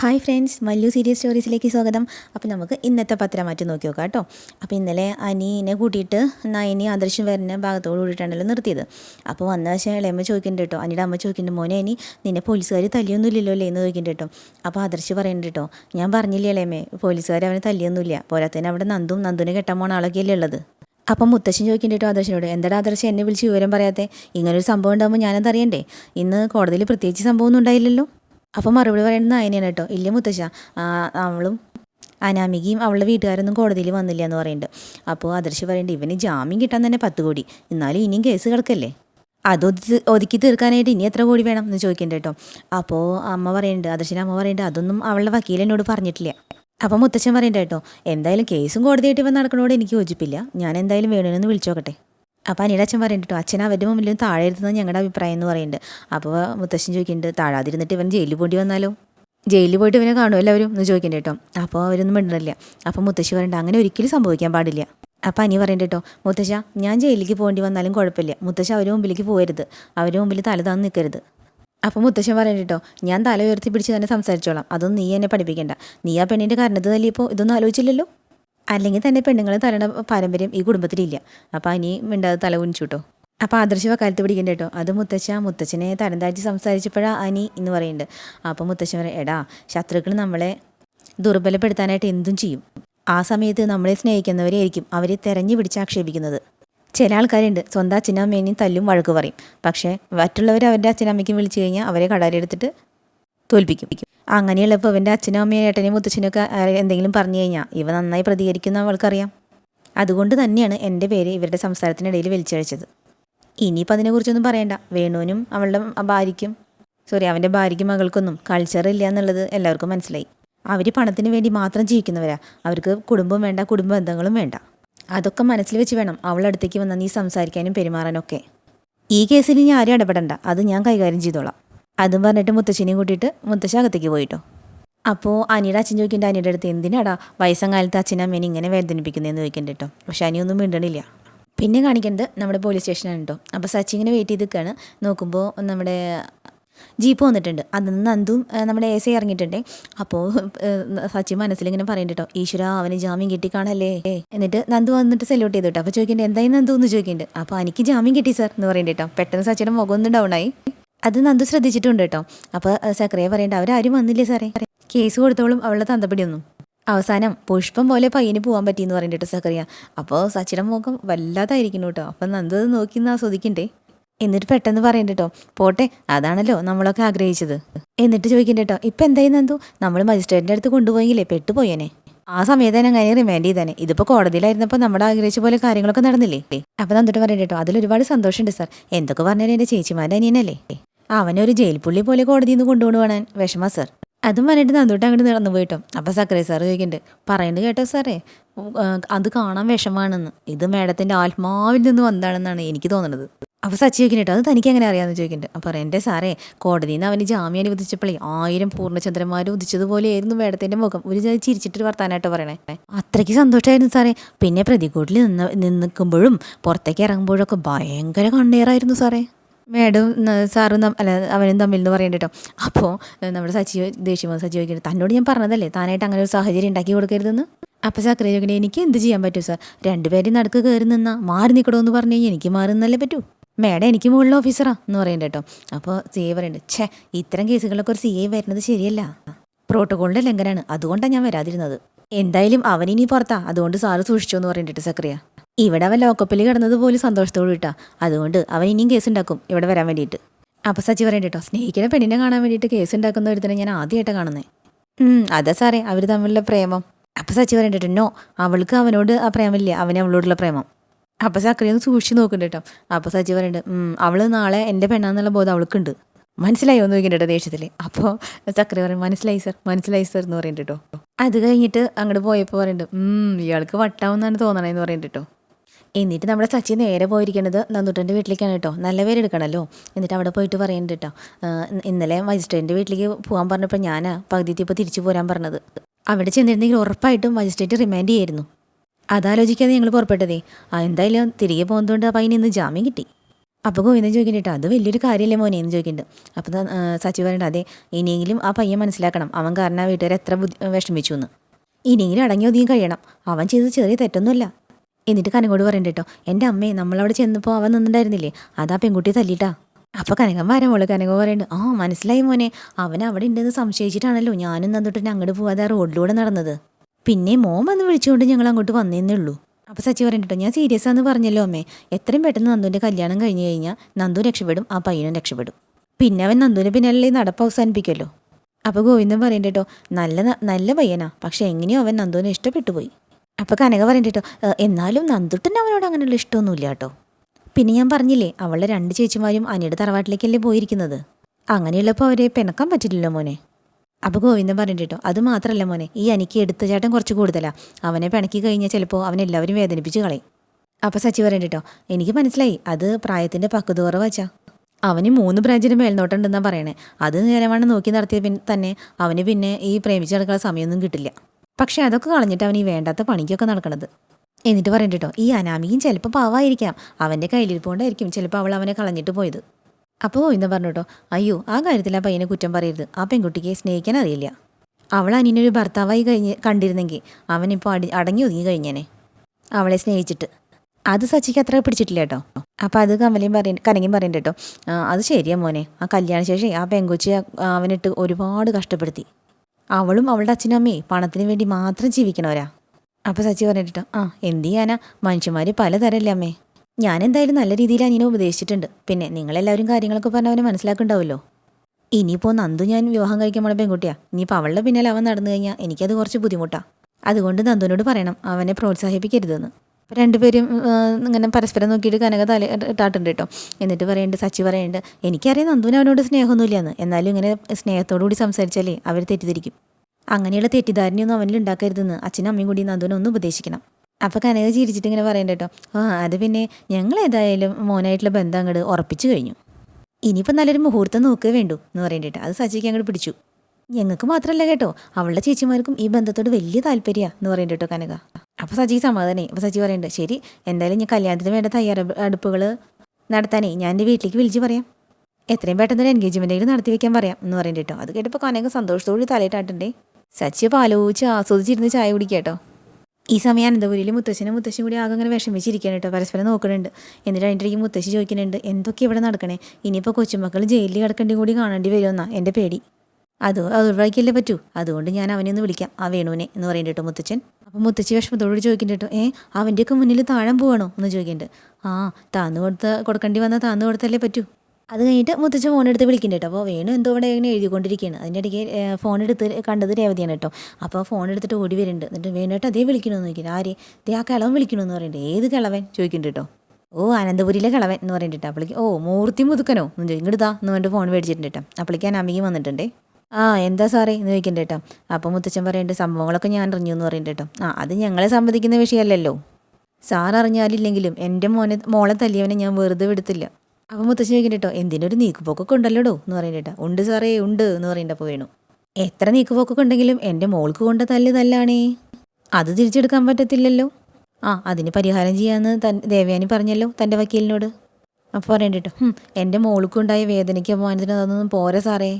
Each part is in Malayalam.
ഹായ് ഫ്രണ്ട്സ് മല്ലു സീരിയസ് സ്റ്റോറീസിലേക്ക് സ്വാഗതം. അപ്പോൾ നമുക്ക് ഇന്നത്തെ പത്രം മാറ്റി നോക്കി നോക്കാം കേട്ടോ. അപ്പോൾ ഇന്നലെ അനീനെ കൂട്ടിയിട്ട് നയനി ആദർശം വരുന്ന ഭാഗത്തോട് കൂടിയിട്ടാണല്ലോ നിർത്തിയത്. അപ്പോൾ വന്ന പക്ഷേ ഇളയമ്മ ചോദിക്കുന്നുണ്ട് കേട്ടോ. അനിയുടെ അമ്മ ചോദിക്കുന്നുണ്ട് മോനെ അനി നിന്നെ പോലീസുകാർ തല്ലിയൊന്നുമില്ലല്ലോ അല്ലേ? എന്ന് ചോദിക്കുന്നുണ്ട് കേട്ടോ. അപ്പോൾ ആദർശ് പറയുന്നുണ്ട് കേട്ടോ ഞാൻ പറഞ്ഞില്ലേ ഇളയമ്മേ പോലീസുകാർ അവനെ തല്ലിയൊന്നുമില്ല. പോരാത്തതിന് അവിടെ നന്ദും നന്ദുവിനെ കെട്ടാൻ പോണ ആളൊക്കെയല്ലേ ഉള്ളത്? അപ്പം മുത്തശ്ശൻ ചോദിക്കേണ്ടി കേട്ടോ ആദർശനോട് എന്താടാ ആദർശം എന്നെ വിളിച്ച് വിവരം പറയാത്തെ? ഇങ്ങനൊരു സംഭവം ഉണ്ടാകുമ്പോൾ ഞാനത് അറിയണ്ടേ ഇന്ന് കോടതിയിൽ പ്രത്യേകിച്ച് സംഭവമൊന്നും ഉണ്ടായില്ലല്ലോ? അപ്പം മറുപടി പറയുന്നത് നായനെയാണ് കേട്ടോ. ഇല്ല മുത്തശ്ശ അവളും അനാമികയും അവളുടെ വീട്ടുകാരൊന്നും കോടതിയിൽ വന്നില്ല എന്ന് പറയുന്നുണ്ട്. അപ്പോൾ ആദർശ് പറയുന്നുണ്ട് ഇവന് ജാമ്യം കിട്ടാൻ തന്നെ പത്ത് കോടി. എന്നാലും ഇനിയും കേസ് കിടക്കല്ലേ? അത് ഒതുക്കി ഒതുക്കി തീർക്കാനായിട്ട് ഇനി എത്ര കോടി വേണം? എന്ന് ചോദിക്കേണ്ട കേട്ടോ. അപ്പോൾ അമ്മ പറയുന്നുണ്ട് ആദർശിന്റെ അമ്മ പറയുന്നുണ്ട് അതൊന്നും അവളുടെ വക്കീലിനോട് പറഞ്ഞിട്ടില്ല. അപ്പം മുത്തച്ഛൻ പറയണ്ട കേട്ടോ എന്തായാലും കേസും കോടതിയായിട്ട് ഇവ നടക്കണോട് എനിക്ക് യോജിപ്പില്ല. ഞാൻ എന്തായാലും വേണമെന്ന് വിളിച്ചോക്കട്ടെ അപ്പോൾ അച്ഛൻ പറയുന്നുണ്ട് കേട്ടോ അച്ഛൻ അവരുടെ മുമ്പിലും താഴെ ഇരുത്തുന്നത് ഞങ്ങളുടെ അഭിപ്രായം എന്ന് പറയുന്നുണ്ട്. അപ്പോൾ മുത്തശ്ശൻ ചോദിക്കുന്നുണ്ട് താഴാതിരുന്നിട്ട് ഇവൻ ജയിലിൽ പോണ്ടി വന്നാലോ? ജയിലിൽ പോയിട്ട് ഇവനെ കാണുമോ എല്ലാവരും? എന്ന് ചോദിക്കുന്നുണ്ട് കേട്ടോ അപ്പോൾ അവരൊന്നും മിണ്ടണില്ല. അപ്പോൾ മുത്തശ്ശി പറയുന്നുണ്ട് അങ്ങനെ ഒരിക്കലും സംഭവിക്കാൻ പാടില്ല. അപ്പോൾ അനി പറയുന്നുണ്ട് കേട്ടോ മുത്തശ്ശ ഞാൻ ജയിലിലേക്ക് പോകേണ്ടി വന്നാലും കുഴപ്പമില്ല. മുത്തശ്ശ അവരുടെ മുമ്പിലേക്ക് പോകരുത്. അവരുടെ മുമ്പിൽ തല താന്ന് നിൽക്കരുത് അപ്പോൾ മുത്തശ്ശൻ പറയുന്നുണ്ട് കേട്ടോ ഞാൻ തല ഉയർത്തി പിടിച്ച് തന്നെ സംസാരിച്ചോളാം. അതൊന്നും നീ എന്നെ പഠിപ്പിക്കണ്ട. നീ ആ പെണ്ണിന്റെ കാരണത്ത് തല്ലിയപ്പോൾ ഇതൊന്നും ആലോചിച്ചില്ലല്ലോ? അല്ലെങ്കിൽ തന്നെ പെണ്ണുങ്ങൾ തലയുടെ പാരമ്പര്യം ഈ കുടുംബത്തിലില്ല. അപ്പോൾ അനി മിണ്ടാതെ തല കുനിച്ചു കേട്ടോ അപ്പോൾ ആദർശ വക്കാലത്ത് പിടിക്കണ്ട കേട്ടോ. അത് മുത്തച്ഛ മുത്തച്ഛനെ തരം താഴ്ച സംസാരിച്ചപ്പോഴാണ് അനി എന്ന് പറയുന്നുണ്ട് അപ്പോൾ മുത്തച്ഛൻ പറയും എടാ ശത്രുക്കൾ നമ്മളെ ദുർബലപ്പെടുത്താനായിട്ട് എന്തും ചെയ്യും. ആ സമയത്ത് നമ്മളെ സ്നേഹിക്കുന്നവരെയായിരിക്കും അവരെ തെരഞ്ഞു പിടിച്ച് ആക്ഷേപിക്കുന്നത്. ചില ആൾക്കാരുണ്ട് സ്വന്തം അച്ഛനമ്മേനെയും തല്ലും വഴക്ക് പറയും. പക്ഷേ മറ്റുള്ളവർ അവരുടെ അച്ഛനമ്മയ്ക്കും വിളിച്ചു കഴിഞ്ഞാൽ അവരെ കടാരെടുത്തിട്ട് തോൽപ്പിക്കും. അങ്ങനെയുള്ളപ്പോൾ ഇവന്റെ അച്ഛനും അമ്മയും ഏട്ടനെയും മുത്തച്ഛനൊക്കെ എന്തെങ്കിലും പറഞ്ഞു കഴിഞ്ഞാൽ ഇവ നന്നായി പ്രതികരിക്കുന്ന അവൾക്കറിയാം. അതുകൊണ്ട് തന്നെയാണ് എന്റെ പേര് ഇവരുടെ സംസാരത്തിനിടയിൽ വലിച്ചഴിച്ചത്. ഇനിയിപ്പോൾ അതിനെക്കുറിച്ചൊന്നും പറയണ്ട. വേണുവിനും അവളുടെ ഭാര്യയ്ക്കും സോറി അവന്റെ ഭാര്യയ്ക്കും മകൾക്കൊന്നും കൾച്ചർ ഇല്ല എന്നുള്ളത് എല്ലാവർക്കും മനസ്സിലായി. അവർ പണത്തിന് വേണ്ടി മാത്രം ജീവിക്കുന്നവരാ. അവർക്ക് കുടുംബം വേണ്ട കുടുംബ ബന്ധങ്ങളും വേണ്ട. അതൊക്കെ മനസ്സിൽ വെച്ച് വേണം അവളടുത്തേക്ക് വന്ന നീ സംസാരിക്കാനും പെരുമാറാനൊക്കെ. ഈ കേസിൽ ഇനി ആരും ഇടപെടണ്ട. അത് ഞാൻ കൈകാര്യം ചെയ്തോളാം. അതും പറഞ്ഞിട്ട് മുത്തശ്ശിനെയും കൂട്ടിയിട്ട് മുത്തശ്ശി അകത്തേക്ക് പോയിട്ടോ. അപ്പോൾ അനിയുടെ അച്ഛൻ ചോദിക്കേണ്ട അനിയുടെ അടുത്ത് എന്തിനാടാ വയസ്സം കാലത്ത് അച്ഛനമ്മേനെ ഇങ്ങനെ വേദനിപ്പിക്കുന്നതെന്ന് ചോദിക്കേണ്ട കേട്ടോ പക്ഷെ അനിയൊന്നും മിണ്ടണില്ല. പിന്നെ കാണിക്കേണ്ടത് നമ്മുടെ പോലീസ് സ്റ്റേഷനാണ് കേട്ടോ അപ്പോൾ സച്ചി ഇങ്ങനെ വെയിറ്റ് ചെയ്ത് നിൽക്കുകയാണ് നോക്കുമ്പോൾ നമ്മുടെ ജീപ്പ് വന്നിട്ടുണ്ട്. അതിൽ നിന്ന് അന്തും നമ്മുടെ എ സി ഇറങ്ങിയിട്ടുണ്ട്. അപ്പോൾ സച്ചി മനസ്സിലിങ്ങനെ പറയുന്നുണ്ട് കേട്ടോ ഈശ്വര അവന് ജാമ്യം കിട്ടി കാണല്ലേ എന്നിട്ട് നന്ദു വന്നിട്ട് സെല്യൂട്ട് ചെയ്തു അപ്പോൾ ചോദിക്കേണ്ടത് എന്തായി നന്ദു? എന്ന് ചോദിക്കുന്നുണ്ട് അപ്പോൾ എനിക്ക് ജാമ്യം കിട്ടി സർ എന്ന് പറയുന്നുണ്ട് കേട്ടോ പെട്ടെന്ന് സച്ചിയുടെ മുഖം ഒന്ന് ഡൗൺ ആയി. അത് നന്ദു ശ്രദ്ധിച്ചിട്ടുണ്ട് കേട്ടോ. അപ്പോൾ സക്രിയ പറയേണ്ട അവരാരും വന്നില്ലേ സാറേ? കേസ് കൊടുത്തോളും അവളുടെ തന്തപ്പടിയൊന്നും. അവസാനം പുഷ്പം പോലെ പയ്യന് പോകാൻ പറ്റിയെന്ന് പറഞ്ഞിട്ട് സക്രിയ. അപ്പോൾ സച്ചിയുടെ മുഖം വല്ലാതായിരിക്കുന്നു കേട്ടോ. അപ്പം നന്ദു അത് നോക്കി ആസ്വദിക്കണ്ടേ? എന്നിട്ട് പെട്ടെന്ന് പറയണ്ട കേട്ടോ. പോട്ടെ അതാണല്ലോ നമ്മളൊക്കെ ആഗ്രഹിച്ചത്. എന്നിട്ട് ചോദിക്കണ്ട കേട്ടോ. ഇപ്പം എന്തായി നന്ദു? നമ്മൾ മജിസ്ട്രേറ്റിന്റെ അടുത്ത് കൊണ്ടുപോയെങ്കിലേ പെട്ടുപോയേനെ. ആ സമയത്ത് തന്നെ അങ്ങനെ റിമാൻഡ് ചെയ്തേനെ. ഇതിപ്പോൾ കോടതിയിലായിരുന്നപ്പോൾ നമ്മുടെ ആഗ്രഹിച്ച പോലെ കാര്യങ്ങളൊക്കെ നടന്നില്ലേ? അപ്പം നന്ദിട്ട് പറയണ്ട കേട്ടോ. അതിൽ ഒരുപാട് സന്തോഷമുണ്ട് സാർ. എന്തൊക്കെ പറഞ്ഞാലും എന്റെ ചേച്ചിമാരുടെ അനിയനല്ലേ? അവനൊരു ജയിൽ പുള്ളി പോലെ കോടതിയിൽ നിന്ന് കൊണ്ടുപോകാൻ വിഷമ സാർ അതും പറഞ്ഞിട്ട് നന്ദോട്ട് അങ്ങോട്ട് നടന്നു പോയിട്ടോ. അപ്പം സക്കറി സാർ ചോദിക്കുന്നുണ്ട് പറയുന്നത് കേട്ടോ സാറേ അത് കാണാൻ വിഷമാണെന്ന്. ഇത് മേഡത്തിന്റെ ആത്മാവിൽ നിന്ന് വന്നതാണെന്നാണ് എനിക്ക് തോന്നുന്നത് അപ്പോൾ സച്ചി ചോദിക്കുന്നുണ്ട് അത് തനിക്ക് എങ്ങനെ അറിയാമെന്ന് ചോദിക്കുന്നുണ്ട് അപ്പോൾ എന്റെ സാറേ കോടതിയിൽ നിന്ന് അവന് ജാമ്യം അനുവദിച്ചപ്പോഴേ ആയിരം പൂർണചന്ദ്രന്മാർ ഉദിച്ചതുപോലെയായിരുന്നു മേഡത്തിന്റെ മുഖം. ഒരു ചിരിച്ചിട്ട് വർത്താനായിട്ട് പറയണേ. അത്രയ്ക്ക് സന്തോഷമായിരുന്നു സാറേ പിന്നെ പ്രതികൂട്ടിൽ നിന്ന് നിൽക്കുമ്പോഴും പുറത്തേക്ക് ഇറങ്ങുമ്പോഴൊക്കെ ഭയങ്കര കണ്ണീറായിരുന്നു സാറേ മേഡം സാറും അല്ല അവനും തമ്മിൽ എന്ന് പറയണ്ട കേട്ടോ അപ്പോൾ നമ്മുടെ സജീവ ദേഷ്യം സച്ചി ചോദിക്കുന്നത് തന്നോട് ഞാൻ പറഞ്ഞതല്ലേ താനായിട്ട് അങ്ങനെ ഒരു സാഹചര്യം ഉണ്ടാക്കി കൊടുക്കരുതെന്ന്? അപ്പോൾ സക്രിയ ചോദിക്കണേ എനിക്ക് എന്ത് ചെയ്യാൻ പറ്റും സാർ? രണ്ടുപേരും നടക്ക് കയറി നിന്നാ മാറി നിൽക്കണോ എന്ന് പറഞ്ഞു കഴിഞ്ഞാൽ എനിക്ക് മാറി നിന്നല്ലേ പറ്റൂ? മേഡം എനിക്ക് മുകളിൽ ഓഫീസറാ എന്ന് പറയണ്ട കേട്ടോ അപ്പോൾ സി എ പറയുന്നുണ്ട് ഛേ ഇത്തരം കേസുകളൊക്കെ ഒരു സി എ വരുന്നത് ശരിയല്ല. പ്രോട്ടോകോളിന്റെ ലംഘനമാണ് അതുകൊണ്ടാണ് ഞാൻ വരാതിരുന്നത്. എന്തായാലും അവനിനി പുറത്താ അതുകൊണ്ട് സാറ് സൂക്ഷിച്ചോ എന്ന് പറഞ്ഞിട്ട് സക്രിയ. ഇവിടെ അവൻ ലോക്കപ്പിൽ കിടന്നത് പോലും സന്തോഷത്തോട് കിട്ടാ അതുകൊണ്ട് അവൻ ഇനിയും കേസ് ഉണ്ടാക്കും. ഇവിടെ വരാൻ വേണ്ടിയിട്ട്. അപ്പോൾ സച്ചി പറയണ്ട കേട്ടോ സ്നേഹിക്കുന്ന പെണ്ണിനെ കാണാൻ വേണ്ടിയിട്ട് കേസ് ഉണ്ടാക്കുന്ന ഒരുത്തിനെ ഞാൻ ആദ്യമായിട്ടാണ് കാണുന്നത് അതാ സാറേ അവർ തമ്മിലുള്ള പ്രേമം. അപ്പോൾ സച്ചി പറയണ്ട നോ അവൾക്ക് അവനോട് ആ പ്രേമമില്ല. അവന് അവളോടുള്ള പ്രേമം. അപ്പോൾ സക്രിയ ഒന്ന് സൂക്ഷിച്ച് നോക്കുന്നുണ്ട് കേട്ടോ അപ്പോൾ സച്ചി പറയുന്നുണ്ട് "ഉം, അവൾ നാളെ എന്റെ പെണ്ണാന്നുള്ള ബോധം അവൾക്കുണ്ട്. മനസ്സിലായോ എന്ന് ചോദിക്കുന്നുണ്ട് ദേഷ്യത്തിൽ അപ്പോൾ ചക്രി പറയും മനസ്സിലായി സർ മനസ്സിലായി സർ എന്ന് പറയുന്നുണ്ട് കേട്ടോ അത് കഴിഞ്ഞിട്ട് അങ്ങോട്ട് പോയപ്പോൾ "ഉം, ഇയാൾക്ക് വട്ടാവുന്നാണ് തോന്നണേന്ന് പറയുന്നുണ്ട് കേട്ടോ എന്നിട്ട് നമ്മുടെ സച്ചി നേരെ പോയിരിക്കണത് നന്ദുട്ടന്റെ വീട്ടിലേക്കാണ് കേട്ടോ. നല്ല പേര് എടുക്കണമല്ലോ എന്നിട്ട് അവിടെ പോയിട്ട് പറയുന്നുണ്ട് കേട്ടോ. ഇന്നലെ മജിസ്ട്രേറ്റിന്റെ വീട്ടിലേക്ക് പോകാൻ പറഞ്ഞപ്പോൾ ഞാനാ പകുതി ഇപ്പോൾ തിരിച്ചു പോരാൻ പറഞ്ഞത്. അവിടെ ചെന്നിരുന്നെങ്കിൽ ഉറപ്പായിട്ടും മജിസ്ട്രേറ്റ് റിമാൻഡ് ചെയ്യായിരുന്നു. അതാലോചിക്കാതെ ഞങ്ങൾ പുറപ്പെട്ടതേ. ആ എന്തായാലും തിരികെ പോകുന്നതുകൊണ്ട് ആ അതിന് ഇന്ന് ജാമ്യം കിട്ടി. അപ്പോൾ ഗോവിന്ദൻ ചോദിക്കുന്നുണ്ട് അത് വലിയൊരു കാര്യമല്ലേ മോനെ? എന്ന് ചോദിക്കുന്നുണ്ട് അപ്പോൾ സച്ചി പറയുന്നുണ്ട് അതെ ഇനിയെങ്കിലും ആ പയ്യൻ മനസ്സിലാക്കണം. അവൻ കാരണം ആ വീട്ടുകാർ എത്ര ബുദ്ധി വിഷമിച്ചു എന്ന് ഇനിയെങ്കിലും അടങ്ങി ഒതുങ്ങി കഴിയണം. അവൻ ചെയ്തത് ചെറിയ തെറ്റൊന്നുമില്ല. എന്നിട്ട് കനകോട് പറയണ്ട കേട്ടോ എന്റെ അമ്മേ നമ്മളവിടെ ചെന്നപ്പോൾ അവൻ നിന്നിട്ടുണ്ടായിരുന്നില്ലേ അതാ പെൺകുട്ടി തല്ലിട്ടാ. അപ്പോൾ കനകം വരാൻ മോൾ. കനക പറയുന്നുണ്ട് ആ മനസ്സിലായി മോനെ. അവൻ അവിടെ ഉണ്ടെന്ന് സംശയിച്ചിട്ടാണല്ലോ ഞാനും നന്നിട്ട് അങ്ങോട്ട് പോവാതെ റോഡിലൂടെ നടന്നത്. പിന്നെ മോൻ വന്ന് വിളിച്ചുകൊണ്ട് ഞങ്ങൾ അങ്ങോട്ട് വന്നേന്നേ ഉള്ളൂ. സച്ചി പറഞ്ഞിട്ടോ ഞാൻ സീരിയസ് ആണെന്ന് പറഞ്ഞല്ലോ അമ്മേ. എത്രയും പെട്ടെന്ന് നന്ദുവിന്റെ കല്യാണം കഴിഞ്ഞു കഴിഞ്ഞാൽ നന്ദു രക്ഷപ്പെടും ആ പയ്യനും രക്ഷപ്പെടും. പിന്നെ അവൻ നന്ദുവിനെ പിന്നാലെ നടപ്പ് അവസാനിപ്പിക്കുമല്ലോ ഗോവിന്ദൻ പറയണ്ട കേട്ടോ നല്ല നല്ല പയ്യനാ. പക്ഷെ എങ്ങനെയോ അവൻ നന്ദുവിനെ ഇഷ്ടപ്പെട്ടു പോയി. അപ്പോൾ കനക പറയണ്ട കേട്ടോ "ഏ, എന്നാലും നന്ദുട്ടന് അവനോട് അങ്ങനെയുള്ള ഇഷ്ടമൊന്നുമില്ല കേട്ടോ. പിന്നെ ഞാൻ പറഞ്ഞില്ലേ അവളുടെ രണ്ട് ചേച്ചിമാരും അനിയുടെ തറവാട്ടിലേക്കല്ലേ പോയിരിക്കുന്നത്. അങ്ങനെയുള്ളപ്പോൾ അവരെ പിണക്കാൻ പറ്റില്ലല്ലോ മോനെ. അപ്പോൾ ഗോവിന്ദൻ പറഞ്ഞിട്ട് കേട്ടോ അത് മാത്രമല്ല മോനെ ഈ അനിക്ക് ചേട്ടൻ കുറച്ച് കൂടുതലാ. അവനെ പിണക്കി കഴിഞ്ഞാൽ ചിലപ്പോൾ അവൻ എല്ലാവരും വേദനിപ്പിച്ച് കളയും. അപ്പോൾ സച്ചി പറയണ്ട കേട്ടോ എനിക്ക് മനസ്സിലായി അത് പ്രായത്തിന്റെ പക്കുതോറ വച്ചാ അവന് മൂന്ന് ബ്രാഞ്ചിന് മേൽനോട്ടുണ്ടെന്നാണ് പറയണേ. അത് നേരമാണ് നോക്കി നടത്തിയ പിന്നെ തന്നെ അവന് പിന്നെ ഈ പ്രേമിച്ച് നടക്കാൻ സമയമൊന്നും കിട്ടില്ല. പക്ഷേ അതൊക്കെ കളഞ്ഞിട്ട് അവൻ ഈ വേണ്ടാത്ത പണിക്കൊക്കെ നടക്കണത്. എന്നിട്ട് പറയണ്ട ഈ അനാമിയും ചിലപ്പോൾ പാവായിരിക്കാം. അവന്റെ കയ്യിലിരിപ്പോണ്ടായിരിക്കും ചിലപ്പോൾ അവൾ അവനെ കളഞ്ഞിട്ട് പോയത്. അപ്പോൾ ഗോവിന്ദൻ പറഞ്ഞു കേട്ടോ അയ്യോ ആ കാര്യത്തിൽ ആ പയ്യനെ കുറ്റം പറയരുത്. ആ പെൺകുട്ടിക്ക് സ്നേഹിക്കാൻ അറിയില്ല. അവൾ അനിയനൊരു ഭർത്താവായി കഴിഞ്ഞ് കണ്ടിരുന്നെങ്കിൽ അവനിപ്പോൾ അടി അടങ്ങി ഒതുങ്ങി കഴിഞ്ഞേനെ. അവളെ സ്നേഹിച്ചിട്ട്. അത് സച്ചിക്ക് അത്ര പിടിച്ചിട്ടില്ല കേട്ടോ. അപ്പോൾ അത് കമലയും പറയും കനകയും പറയണ്ട കേട്ടോ അത് ശരിയാ മോനെ. ആ കല്യാണ ശേഷം ആ പെങ്കൊച്ചി അവനിട്ട് ഒരുപാട് കഷ്ടപ്പെടുത്തി. അവളും അവളുടെ അച്ഛനും അമ്മയും പണത്തിന് വേണ്ടി മാത്രം ജീവിക്കണവരാ. അപ്പോൾ സച്ചി പറഞ്ഞിട്ടോ ആ എന്ത് ചെയ്യാനാ? മനുഷ്യന്മാർ പലതരല്ലേ അമ്മേ. ഞാൻ എന്തായാലും നല്ല രീതിയിൽ അനിയനെ ഉപദേശിച്ചിട്ടുണ്ട്. പിന്നെ നിങ്ങളെല്ലാവരും കാര്യങ്ങളൊക്കെ പറഞ്ഞ അവനെ മനസ്സിലാക്കുന്നുണ്ടാവുമല്ലോ ഇനിയിപ്പോൾ നന്ദു ഞാൻ വിവാഹം കഴിക്കാൻ പോണ പെൺകുട്ടിയാ. ഇനിയിപ്പോൾ അവളുടെ പിന്നാലെ അവൻ നടന്നു കഴിഞ്ഞാൽ എനിക്കത് കുറച്ച് ബുദ്ധിമുട്ടാ. അതുകൊണ്ട് നന്ദുവിനോട് പറയണം അവനെ പ്രോത്സാഹിപ്പിക്കരുതെന്ന്. രണ്ടുപേരും ഇങ്ങനെ പരസ്പരം നോക്കിയിട്ട് കനക തല ഇട്ടാട്ടുണ്ട് കേട്ടോ. എന്നിട്ട് പറയുന്നുണ്ട് സച്ചി പറയുന്നുണ്ട് എനിക്കറിയാം നന്ദുവിന് അവനോട് സ്നേഹമൊന്നുമില്ലെന്ന്. എന്നാലും ഇങ്ങനെ സ്നേഹത്തോടു കൂടി സംസാരിച്ചാലേ അവർ തെറ്റിദ്ധരിക്കും. അങ്ങനെയുള്ള തെറ്റിദ്ധാരണയൊന്നും അവനിൽ ഉണ്ടാക്കരുതെന്ന് അച്ഛനും അമ്മയും കൂടി നന്ദുവിനെ ഒന്ന് ഉപദേശിക്കണം. അപ്പോൾ കനക ചിരിച്ചിട്ട് ഇങ്ങനെ പറയണ്ട കേട്ടോ ആ അത് പിന്നെ ഞങ്ങൾ ഏതായാലും മോനായിട്ടുള്ള ബന്ധം അങ്ങോട്ട് ഉറപ്പിച്ചു കഴിഞ്ഞു. ഇനിയിപ്പോൾ നല്ലൊരു മുഹൂർത്തം നോക്കുക വേണ്ടു എന്ന് പറയണ്ടിട്ട് അത് സച്ചിക്ക് അങ്ങോട്ട് പിടിച്ചു. ഞങ്ങൾക്ക് മാത്രമല്ല കേട്ടോ അവളുടെ ചേച്ചിമാർക്കും ഈ ബന്ധത്തോട് വലിയ താല്പര്യമാണ് എന്ന് പറയണ്ട കേട്ടോ കനക. അപ്പോൾ സജി സമാധാനേ അപ്പോൾ സജി പറയുന്നുണ്ട് ശരി എന്തായാലും ഞാൻ കല്യാണത്തിന് വേണ്ട തയ്യാറെടുപ്പുകൾ നടത്താനേ ഞാൻ എന്റെ വീട്ടിലേക്ക് വിളിച്ച് പറയാം. എത്രയും പെട്ടെന്ന് ഒരു എൻഗേജ്മെന്റെങ്കിലും നടത്തി വെക്കാൻ പറയാം എന്ന് പറയുന്നത് കേട്ടോ. അത് കേട്ടപ്പോൾ കനക സന്തോഷത്തോടെ തലയിട്ടാട്ടുണ്ടേ സച്ചി അപ്പോൾ ആലോചിച്ച് ആസ്വദിച്ചിരുന്ന് ചായ കുടിക്കുക കേട്ടോ. ഈ സമയം അനന്തപുരിയിൽ മുത്തശ്ശനും മുത്തശ്ശനും കൂടി ആകെ അങ്ങനെ വിഷമിച്ചിരിക്കുകയാണ് കേട്ടോ. പരസ്പരം നോക്കുന്നുണ്ട് എന്നിട്ട് അതിന്റെ ഇടയ്ക്ക് മുത്തശ്ശി ചോദിക്കുന്നുണ്ട് എന്തൊക്കെ ഇവിടെ നടക്കണേ? ഇനിയിപ്പോൾ കൊച്ചുമക്കൾ ജയിലിൽ കിടക്കേണ്ടി കൂടി കാണേണ്ടി വരുമെന്നാണ് എന്റെ പേടി. അത് ഒഴിവാക്കിയല്ലേ പറ്റൂ? അതുകൊണ്ട് ഞാൻ അവനെ ഒന്ന് വിളിക്കാം. ആ വേണുവിനെ എന്ന് പറയേണ്ടിട്ടോ മുത്തച്ഛൻ. അപ്പം മുത്തച്ഛി വിഷമത്തോട് ചോദിക്കുന്നുണ്ട് കേട്ടോ. ഏ അവന്റെയൊക്കെ മുന്നിൽ താഴാൻ പോവാണോ? എന്ന് ചോദിക്കുന്നുണ്ട് ആ താന്നു കൊടുത്ത കൊടുക്കേണ്ടി വന്നാൽ താന്നു കൊടുത്തല്ലേ പറ്റൂ? അത് കഴിഞ്ഞിട്ട് മുത്തച്ഛൻ ഫോൺ എടുത്ത് വിളിക്കുന്നുണ്ട് കേട്ടോ അപ്പോൾ വേണു എന്തോ ഇവിടെ ഇങ്ങനെ എഴുതിക്കൊണ്ടിരിക്കുകയാണ് അതിന്റെ ഇടയ്ക്ക് ഫോൺ എടുത്ത് കണ്ടത് രേവതിയാണ് കേട്ടോ. അപ്പോൾ ഫോൺ എടുത്തിട്ട് ഓടി വരുന്നുണ്ട് എന്നിട്ട് വേണുട്ട് അതേ വിളിക്കണമെന്ന് ചോദിക്കുന്നത് ആര്? ദേ ആ കിളവൻ വിളിക്കണമെന്ന് പറയുന്നുണ്ട് ഏത് കിളവൻ? ചോദിക്കുന്നുണ്ട് കേട്ടോ. ഓ അനന്തപുരിയിലെ കിളവൻ എന്ന് പറഞ്ഞിട്ട് അപ്പോഴേക്ക് ഓ മൂർത്തി മുതുക്കനോ? എന്ന് ചോദിക്കും ഇങ്ങോട്ടാ എന്ന് പറഞ്ഞിട്ട് ഫോൺ മേടിച്ചിട്ടുണ്ട് കേട്ടോ. അപ്പോഴേക്ക് അമ്മയും വന്നിട്ടുണ്ടേ. ആ എന്താ സാറേ? എന്ന് ചോദിക്കണ്ട കേട്ടോ. മുത്തച്ഛൻ പറയുന്നുണ്ട് സംഭവങ്ങളൊക്കെ ഞാൻ അറിഞ്ഞു എന്ന് പറയുന്നുണ്ട് കേട്ടോ. ആ അത് ഞങ്ങളെ സംബന്ധിക്കുന്ന വിഷയമല്ലല്ലോ സാർ അറിഞ്ഞാലില്ലെങ്കിലും എന്റെ മോനെ മോളെ തല്ലിയവനെ ഞാൻ വെറുതെ വിടത്തില്ല. അപ്പോൾ മുത്തച്ഛൻ ചോദിക്കണ്ട കേട്ടോ എന്തിനൊരു നീക്കുപോക്കൊക്കെ ഉണ്ടല്ലോടോ എന്ന് പറയുന്നുണ്ട് കേട്ടോ. ഉണ്ട് സാറേ ഉണ്ട് എന്ന് പറയുന്നുണ്ട് അപ്പോൾ വേണു. എത്ര നീക്കുപോക്കൊക്കെ ഉണ്ടെങ്കിലും എന്റെ മോൾക്ക് കൊണ്ട തല്ല് തല്ലാണേ. അത് തിരിച്ചെടുക്കാൻ പറ്റത്തില്ലല്ലോ. ആ അതിന് പരിഹാരം ചെയ്യാമെന്ന് തൻ ദേവയാനി പറഞ്ഞല്ലോ തന്റെ വക്കീലിനോട്. അപ്പോൾ പറയണ്ട കേട്ടോ "ഹും, എന്റെ മോൾക്കുണ്ടായ വേദനയ്ക്ക് അപമാനത്തിന് അതൊന്നും പോരാ സാറേ.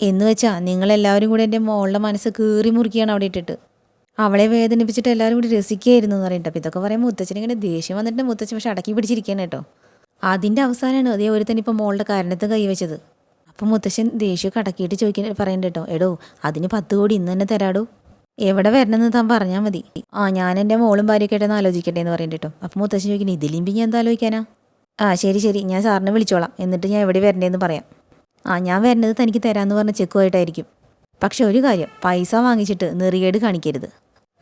എന്ന് വെച്ചാൽ നിങ്ങളെല്ലാവരും കൂടി എന്റെ മോളുടെ മനസ്സ് കീറി മുറുക്കിയാണ് അവിടെ ഇട്ടിട്ട്. അവളെ വേദനിപ്പിച്ചിട്ട് എല്ലാവരും കൂടി രസിക്കുകയായിരുന്നു എന്ന് പറയട്ടെ അപ്പോൾ ഇതൊക്കെ പറയുമ്പോൾ മുത്തച്ഛൻ ഇങ്ങനെ ദേഷ്യം വന്നിട്ട് മുത്തച്ഛൻ പക്ഷെ അടക്കി പിടിച്ചിരിക്കുകയാണ് കേട്ടോ. അതിന്റെ അവസാനമാണ് അതേ ഒരുത്തൻ ഇപ്പോൾ മോളുടെ കാരണത്ത് കൈവച്ചത് അപ്പം മുത്തശ്ശൻ ദേഷ്യമൊക്കെ അടക്കിയിട്ട് ചോദിക്കാൻ പറയണ്ട കേട്ടോ. എടോ അതിന് പത്ത് കോടി ഇന്ന് തന്നെ തരാടോ? എവിടെ വരണമെന്ന് താൻ പറഞ്ഞാൽ മതി. ആ ഞാൻ എന്റെ മോളും ഭാര്യയൊക്കെ ആലോചിക്കട്ടെ എന്ന് പറയണ്ട കേട്ടോ. അപ്പം മുത്തശ്ശൻ ചോദിക്കുന്നത് ഇതിലിമ്പി ഞാൻ എന്താ ആലോചിക്കാനാ? ആ ശരി ശരി. ഞാൻ സാറിനെ വിളിച്ചോളാം. എന്നിട്ട് ഞാൻ എവിടെ വരണ്ടേന്ന് പറയാം. ആ ഞാൻ വരുന്നത് തനിക്ക് തരാമെന്ന് പറഞ്ഞ ചെക്കുമായിട്ടായിരിക്കും. പക്ഷെ ഒരു കാര്യം പൈസ വാങ്ങിച്ചിട്ട് നെറിയേട് കാണിക്കരുത്.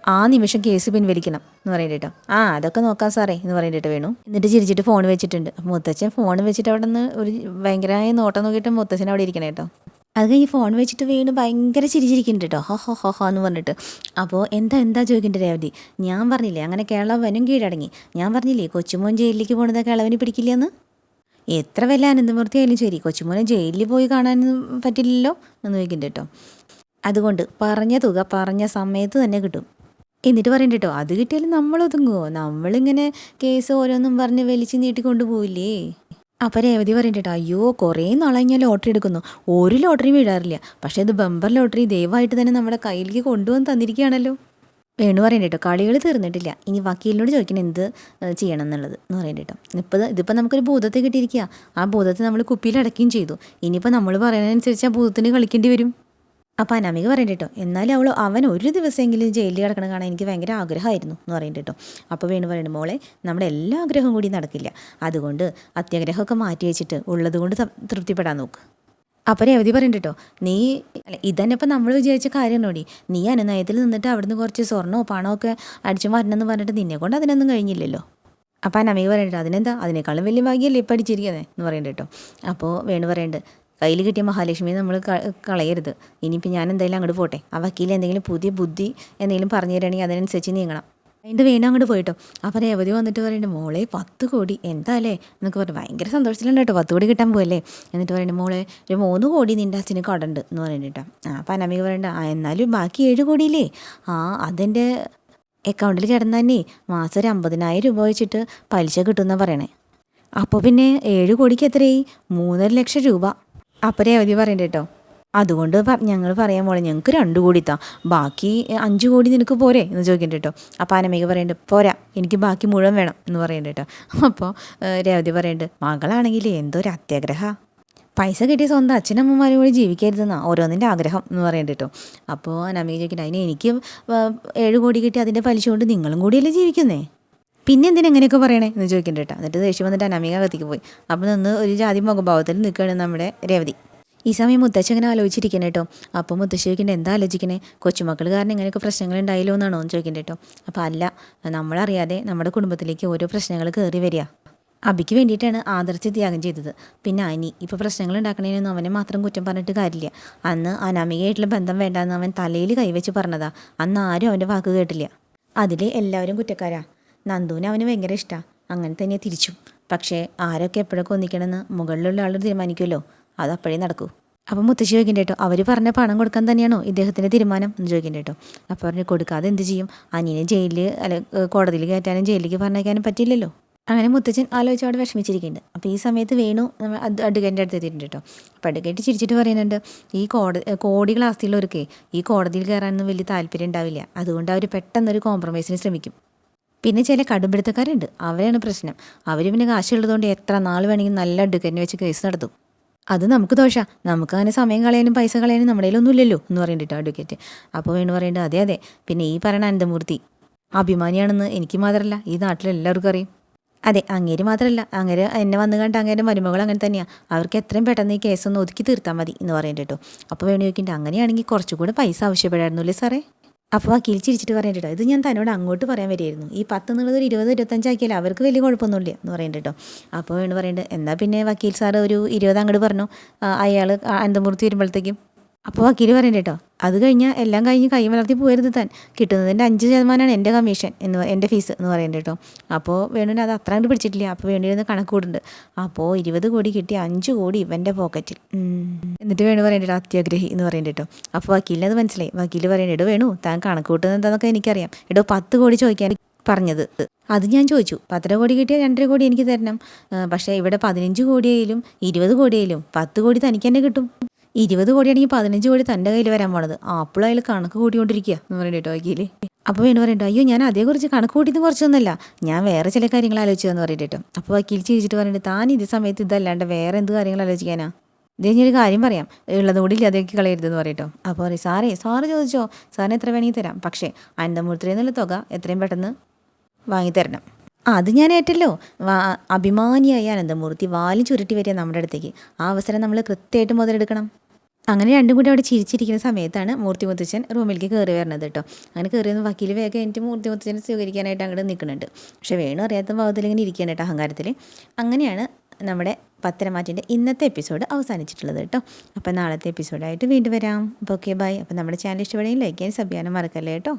ആ നിമിഷം കേസ് പിൻവലിക്കണം എന്ന് പറയണ്ട കേട്ടോ. ആ അതൊക്കെ നോക്കാം സാറേ എന്ന് പറയേണ്ടിട്ട് വേണു. എന്നിട്ട് ചിരിച്ചിട്ട് ഫോൺ വെച്ചിട്ടുണ്ട്. മുത്തച്ഛൻ ഫോൺ വെച്ചിട്ട് അവിടെ നിന്ന് ഒരു ഭയങ്കരമായ നോട്ടം നോക്കിയിട്ട് മുത്തച്ഛൻ അവിടെ ഇരിക്കണേ കേട്ടോ. അത് കഴിഞ്ഞ് ഫോൺ വെച്ചിട്ട് വീണ് ഭയങ്കര ചിരിച്ചിരിക്കുന്നുണ്ട് കേട്ടോ. ഹോ ഹോ ഹോ ഹോ എന്ന് പറഞ്ഞിട്ട്. അപ്പോൾ എന്താ എന്താ ചോദിക്കേണ്ട രേവതി? ഞാൻ പറഞ്ഞില്ലേ അങ്ങനെ കേളവനും കീഴടങ്ങി. ഞാൻ പറഞ്ഞില്ലേ കൊച്ചുമോൻ ജയിലിലേക്ക് പോണത് കേളവന് പിടിക്കില്ലെന്ന് എത്ര വല്ല അനന്തമൂർത്തി ആയാലും ശരി. കൊച്ചുമോനെ ജയിലിൽ പോയി കാണാനൊന്നും പറ്റില്ലല്ലോ എന്ന് ചോദിക്കുന്നുണ്ട് കേട്ടോ. അതുകൊണ്ട് പറഞ്ഞ തുക പറഞ്ഞ സമയത്ത് തന്നെ കിട്ടും. എന്നിട്ട് പറയണ്ട കേട്ടോ അത് കിട്ടിയാലും നമ്മൾ ഒതുങ്ങുമോ നമ്മളിങ്ങനെ കേസ് ഓരോന്നും പറഞ്ഞ് വലിച്ചു നീട്ടിക്കൊണ്ട് പോയില്ലേ അപ്പോൾ രേവതി പറയുന്നുണ്ട് അയ്യോ കുറേ നാളായി ഞാൻ ലോട്ടറി എടുക്കുന്നു. ഒരു ലോട്ടറിയും വീഴാറില്ല പക്ഷേ ഇത് ബമ്പർ ലോട്ടറി ദയവായിട്ട് തന്നെ നമ്മുടെ കയ്യിലേക്ക് കൊണ്ടുവന്ന് തന്നിരിക്കുകയാണല്ലോ. വേണു പറയണ്ട കേട്ടോ കളികൾ തീർന്നിട്ടില്ല. ഇനി വക്കീലിനോട് ചോദിക്കണം എന്ത് ചെയ്യണം എന്നുള്ളത് എന്ന് പറയണ്ട കേട്ടോ ഇപ്പോൾ ഇതിപ്പോൾ നമുക്കൊരു ഭൂതത്തെ കിട്ടിയിരിക്കുക ആ ഭൂതത്തെ നമ്മൾ കുപ്പിയിൽ അടയ്ക്കുകയും ചെയ്തു. ഇനിയിപ്പോൾ നമ്മൾ പറയുന്നതനുസരിച്ച് ആ ഭൂതത്തിന് കളിക്കേണ്ടി വരും. അപ്പോൾ അനാമിക പറയണ്ട കേട്ടോ എന്നാലും അവൾ അവൻ ഒരു ദിവസമെങ്കിലും ജയിലിൽ കിടക്കണം കാണാൻ എനിക്ക് ഭയങ്കര ആഗ്രഹമായിരുന്നു എന്ന് പറയണ്ട കേട്ടോ അപ്പോൾ വേണു പറയണ്ട മോളെ നമ്മുടെ എല്ലാ ആഗ്രഹവും കൂടി നടക്കില്ല. അതുകൊണ്ട് അത്യാഗ്രഹമൊക്കെ മാറ്റി വെച്ചിട്ട് ഉള്ളത് കൊണ്ട് തൃപ്തിപ്പെടാൻ നോക്ക്. അപ്പോൾ രേവതി പറയണ്ട കേട്ടോ നീ ഇതന്നെ ഇപ്പം നമ്മൾ വിചാരിച്ച കാര്യം നോടി നീ അനുനയത്തിൽ നിന്നിട്ട് അവിടുന്ന് കുറച്ച് സ്വർണമോ പണമോ ഒക്കെ അടിച്ചു മാറ്റണമെന്ന് പറഞ്ഞിട്ട് നിന്നെ കൊണ്ട് അതിനൊന്നും കഴിഞ്ഞില്ലല്ലോ? അപ്പം അനമിക പറയണ്ട അതിനെന്താ? അതിനേക്കാളും വലിയ ഭാഗ്യമല്ലേ ഇപ്പം അടിച്ചിരിക്കുന്നത് എന്ന് പറയണ്ട കേട്ടോ അപ്പോൾ വേണു പറയണ്ട് കയ്യിൽ കിട്ടിയ മഹാലക്ഷ്മിയെ നമ്മൾ കളയരുത്. ഇനിയിപ്പോൾ ഞാൻ എന്തായാലും അങ്ങോട്ട് പോട്ടെ. ആ വക്കീൽ എന്തെങ്കിലും പുതിയ ബുദ്ധി എന്തെങ്കിലും പറഞ്ഞു തരികയാണെങ്കിൽ അതിനനുസരിച്ച് നീങ്ങണം. അതിന്റെ വീണ്ടും അങ്ങോട്ട് പോയിട്ടോ. അപ്പോൾ രേവതി വന്നിട്ട് പറയുന്നുണ്ട് മോളെ പത്ത് കോടി. എന്താ അല്ലേ എന്നൊക്കെ പറഞ്ഞു. ഭയങ്കര സന്തോഷത്തിലുണ്ട് കേട്ടോ. പത്ത് കോടി കിട്ടാൻ പോയല്ലേ എന്നിട്ട് പറയുന്നത് മോളെ ഒരു മൂന്ന് കോടി നിന്റെ അച്ഛന് കടണ്ട്. എന്ന് പറയുന്നുണ്ട് കേട്ടോ. ആ അപ്പം അനമിക പറയുന്നുണ്ട് ആ എന്നാലും ബാക്കി ഏഴ് കോടിയില്ലേ? ആ അതെന്റെ അക്കൗണ്ടിൽ കിടന്നു തന്നെ മാസം ഒരു അമ്പതിനായിരം രൂപ വെച്ചിട്ട് പലിശ കിട്ടുമെന്നാണ് പറയണേ. അപ്പോൾ പിന്നെ ഏഴ് കോടിക്ക് എത്രയായി? മൂന്നര ലക്ഷം രൂപ. അപ്പോൾ രേവതി പറയണ്ട കേട്ടോ അതുകൊണ്ട് ഞങ്ങൾ പറയാൻ പോലെ ഞങ്ങൾക്ക് രണ്ട് കോടി താ ബാക്കി അഞ്ച് കോടി നിനക്ക് പോരെ എന്ന് ചോദിക്കണ്ട കേട്ടോ അപ്പോൾ അനമിക പറയേണ്ടത് പോരാ എനിക്ക് ബാക്കി മുഴുവൻ വേണം എന്ന് പറയണ്ട കേട്ടോ അപ്പോൾ രേവതി പറയുന്നുണ്ട് മകളാണെങ്കിൽ എന്തോ ഒരു അത്യാഗ്രഹ. പൈസ കിട്ടിയ സ്വന്തം അച്ഛനമ്മമാരും കൂടി ജീവിക്കരുതെന്നാ ഓരോന്നിന്റെ ആഗ്രഹം എന്ന് പറയേണ്ട കേട്ടോ അപ്പോൾ അനാമിക ചോദിക്കട്ടെ അതിന് എനിക്ക് ഏഴ് കോടി കിട്ടി അതിന്റെ പലിശ കൊണ്ട് നിങ്ങളും കൂടിയല്ലേ ജീവിക്കുന്നേ? പിന്നെ എന്തിനാ എങ്ങനെയൊക്കെ പറയണേ എന്ന് ചോദിക്കണ്ട കേട്ടോ എന്നിട്ട് ദേഷ്യം വന്നിട്ട് അനമിക അകത്തേക്ക് പോയി. അപ്പോൾ നിന്ന് ഒരു ജാതി മുഖഭാവത്തിൽ നിൽക്കുകയാണ് നമ്മുടെ രേവതി. ഈ സമയം മുത്തശ്ശി അങ്ങനെ ആലോചിച്ചിരിക്കണേ കേട്ടോ അപ്പോൾ മുത്തശ്ശി ചോദിക്കണ്ടേ എന്താ ആലോചിക്കണേ? കൊച്ചുമക്കൾ കാരണം ഇങ്ങനെയൊക്കെ പ്രശ്നങ്ങൾ ഉണ്ടായില്ലോ എന്നാണോ? എന്ന് ചോദിക്കണ്ടേ കേട്ടോ അപ്പോൾ അല്ല നമ്മളറിയാതെ നമ്മുടെ കുടുംബത്തിലേക്ക് ഓരോ പ്രശ്നങ്ങൾ കയറി വരിക. അബിക്ക് വേണ്ടിയിട്ടാണ് ആദർശ ത്യാഗം ചെയ്തത്. പിന്നെ അനി ഇപ്പോൾ പ്രശ്നങ്ങൾ ഉണ്ടാക്കണേനൊന്നും അവനെ മാത്രം കുറ്റം പറഞ്ഞിട്ട് കാര്യമില്ല. അന്ന് അനാമികയായിട്ടുള്ള ബന്ധം വേണ്ടാന്ന് അവൻ തലയിൽ കൈവച്ച് പറഞ്ഞതാ. അന്ന് ആരും അവന്റെ വാക്ക് കേട്ടില്ല. അതിൽ എല്ലാവരും കുറ്റക്കാരാ. നന്ദുവിനെ അവന് ഭയങ്കര ഇഷ്ടമാണ് അങ്ങനെ തന്നെ തിരിച്ചു. പക്ഷേ ആരൊക്കെ എപ്പോഴൊക്കെ ഒന്നിക്കണമെന്ന് മുകളിലുള്ള ആൾ തീരുമാനിക്കുമല്ലോ അത് അപ്പോഴേ നടക്കൂ. അപ്പം മുത്തശ്ശി ചോദിക്കണ്ട കേട്ടോ അവർ പറഞ്ഞ പണം കൊടുക്കാൻ തന്നെയാണോ ഇദ്ദേഹത്തിന്റെ തീരുമാനം എന്ന് ചോദിക്കണ്ട കേട്ടോ അപ്പോൾ പറഞ്ഞു കൊടുക്കാതെ എന്ത് ചെയ്യും? അനിയനെ ജയിലിൽ അല്ല കോടതിയിൽ കയറ്റാനും ജയിലിലേക്ക് പറഞ്ഞേക്കാനും പറ്റില്ലല്ലോ അങ്ങനെ മുത്തച്ഛൻ ആലോചിച്ച് അവിടെ വിഷമിച്ചിരിക്കുന്നുണ്ട് അപ്പോൾ ഈ സമയത്ത് വേണു നമ്മൾ അഡ്വക്കേറ്റിന്റെ അടുത്ത് എത്തിയിട്ടുണ്ട് കേട്ടോ അപ്പോൾ അഡ്വക്കേറ്റ് ചിരിച്ചിട്ട് പറയുന്നുണ്ട് ഈ കോടതി കോടികൾ ആസ്തിയുള്ളവർക്ക് ഈ കോടതിയിൽ കയറാനൊന്നും വലിയ താല്പര്യം ഉണ്ടാവില്ല. അതുകൊണ്ട് അവർ പെട്ടെന്നൊരു കോംപ്രമൈസിന് ശ്രമിക്കും. പിന്നെ ചില കടുംപിടുത്തക്കാരുണ്ട്. അവരാണ് പ്രശ്നം. അവർ പിന്നെ കാശുള്ളതുകൊണ്ട് എത്ര നാൾ വേണമെങ്കിൽ നല്ല അഡ്വക്കേറ്റിനെ വെച്ച് കേസ് നടത്തും. അത് നമുക്ക് ദോഷ. നമുക്ക് അങ്ങനെ സമയം കളയാനും പൈസ കളയാനും നമ്മുടെ കയ്യിലൊന്നും ഇല്ലല്ലോ എന്ന് പറയുന്നുണ്ട് അഡ്വക്കേറ്റ് അപ്പോൾ വേണു പറയുന്നുണ്ട് അതെ അതെ. പിന്നെ ഈ പറയണ അനന്തമൂർത്തി അഭിമാനിയാണെന്ന് എനിക്ക് മാത്രമല്ല ഈ നാട്ടിലെല്ലാവർക്കും അറിയും. അതെ അങ്ങേര് മാത്രമല്ല അങ്ങേര് എന്നെ വന്നു കണ്ട് അങ്ങേരെ മരുമകൾ അങ്ങനെ തന്നെയാണ് അവർക്ക് എത്രയും പെട്ടെന്ന് ഈ കേസൊന്ന് ഒതുക്കി തീർത്താൽ മതി എന്ന് പറയുന്നുണ്ട് കേട്ടോ. അപ്പോൾ വേണു ചോദിക്കുന്നുണ്ട് അങ്ങനെയാണെങ്കിൽ കുറച്ചുകൂടെ പൈസ ആവശ്യപ്പെടായിരുന്നു അല്ലേ സാറേ? അപ്പോൾ വക്കീൽ ചിരിച്ചിട്ട് കേട്ടോ ഇത് ഞാൻ തന്നോട് അങ്ങോട്ട് പറയാൻ വരികയായിരുന്നു. ഈ പത്ത് എന്നുള്ളത് ഒരു ഇരുപത് ഇരുപത്തഞ്ചാക്കിയാൽ അവർക്ക് വലിയ കുഴപ്പമൊന്നുമില്ല എന്ന് പറയുന്നുണ്ട് കേട്ടോ അപ്പോൾ വേണം പറയേണ്ടത് എന്നാൽ പിന്നെ വക്കീൽ സാർ ഒരു ഇരുപത് അങ്ങോട്ട് പറഞ്ഞു. അയാൾ അനന്തമൂർത്തി വരുമ്പോഴത്തേക്കും അപ്പോൾ വക്കീൽ പറയണ്ട കേട്ടോ അത് കഴിഞ്ഞാൽ എല്ലാം കഴിഞ്ഞ് കൈ വളർത്തി പോയരുത് താൻ. കിട്ടുന്നതിന്റെ അഞ്ച് ശതമാനമാണ് എന്റെ കമ്മീഷൻ എന്ന് എന്റെ ഫീസ് എന്ന് പറയുന്നത് കേട്ടോ അപ്പോൾ വേണുവിന് അത് അത്ര കണ്ട് പിടിച്ചിട്ടില്ല. അപ്പോൾ വേണുവിന് കണക്ക് കൂടുണ്ട്. അപ്പോൾ ഇരുപത് കോടി കിട്ടി അഞ്ച് കോടി ഇവന്റെ പോക്കറ്റിൽ എന്നിട്ട് വേണു പറയണ്ട കേട്ടോ അത്യാഗ്രഹി എന്ന് പറയുന്നത് കേട്ടോ അപ്പോൾ വക്കീലിന് അത് മനസ്സിലായി. വക്കീൽ പറയണ്ട എടോ വേണു താൻ കണക്ക് കൂട്ടുന്നത് എന്താണെന്നൊക്കെ എനിക്കറിയാം. എടോ പത്ത് കോടി ചോദിക്കാൻ പറഞ്ഞത്. അത് ഞാൻ ചോദിച്ചു. പത്തര കോടി കിട്ടിയാൽ രണ്ടര കോടി എനിക്ക് തരണം. പക്ഷേ ഇവിടെ പതിനഞ്ച് കോടിയായാലും ഇരുപത് കോടിയായാലും പത്ത് കോടി തനിക്ക് തന്നെ കിട്ടും. ഇരുപത് കോടിയാണെങ്കിൽ പതിനഞ്ച് കോടി തന്റെ കയ്യിൽ വരാൻ പോണത്. അപ്പോൾ അതിൽ കണക്ക് കൂട്ടിക്കൊണ്ടിരിക്കുക എന്ന് പറയുന്നത് കേട്ടോ വക്കീൽ. അപ്പോൾ വേണു പറയണ്ടോ അയ്യോ ഞാൻ അതേക്കുറിച്ച് കണക്ക് കൂട്ടിയത് കുറച്ചൊന്നുമല്ല. ഞാൻ വേറെ ചില കാര്യങ്ങൾ ആലോചിച്ചതെന്ന് പറഞ്ഞിട്ടോ. അപ്പോൾ വക്കീൽ ചിരിച്ചിട്ട് പറഞ്ഞിട്ട് താൻ ഇതേ സമയത്ത് ഇതല്ലാണ്ട് വേറെ എന്ത് കാര്യങ്ങൾ ആലോചിക്കാനാ? ഇത് ഞാനൊരു കാര്യം പറയാം. ഉള്ളത് കൂടി ഇല്ലാതെയൊക്കെ കളയരുതെന്ന് പറയട്ടോ അപ്പോൾ പറയും സാറേ സാറ് ചോദിച്ചോ? സാറിന് എത്ര വേണമെങ്കിൽ തരാം. പക്ഷേ അനന്തമൂർത്തി എന്നുള്ള തുക എത്രയും പെട്ടെന്ന് വാങ്ങിത്തരണം. തരണം അത് ഞാൻ ഏറ്റല്ലോ. അഭിമാനിയായ അനന്തമൂർത്തി വാലും ചുരുട്ടി വരിക നമ്മുടെ അടുത്തേക്ക്. ആ അവസരം നമ്മൾ കൃത്യമായിട്ട് മുതലെടുക്കണം. അങ്ങനെ രണ്ടും കൂടി അവിടെ ചിരിച്ചിരിക്കുന്ന സമയത്താണ് മൂർത്തി മുത്തച്ഛൻ റൂമിലേക്ക് കയറി വരണത് കേട്ടോ. അങ്ങനെ കയറി വന്ന് വക്കീൽ വേഗം എനിക്ക് മൂർത്തി മുത്തച്ഛനെ സ്വീകരിക്കാനായിട്ട് അങ്ങോട്ട് നിൽക്കുന്നുണ്ട് പക്ഷേ വേണു അറിയാത്ത ഭാവത്തിൽ ഇങ്ങനെ ഇരിക്കുകയാണ് കേട്ടോ അഹങ്കാരത്തിൽ അങ്ങനെയാണ് നമ്മുടെ പത്തരമാറ്റിന്റെ ഇന്നത്തെ എപ്പിസോഡ് അവസാനിച്ചിട്ടുള്ളത് കേട്ടോ. അപ്പോൾ നാളത്തെ എപ്പിസോഡായിട്ട് വീണ്ടും വരാം. Okay bye. അപ്പോൾ നമ്മുടെ ചാനൽ ഇഷ്ടപ്പെടുകയും ലൈക്ക് ചെയ്യാൻ സബ് ചെയ്യാനും മറക്കല്ലേ കേട്ടോ?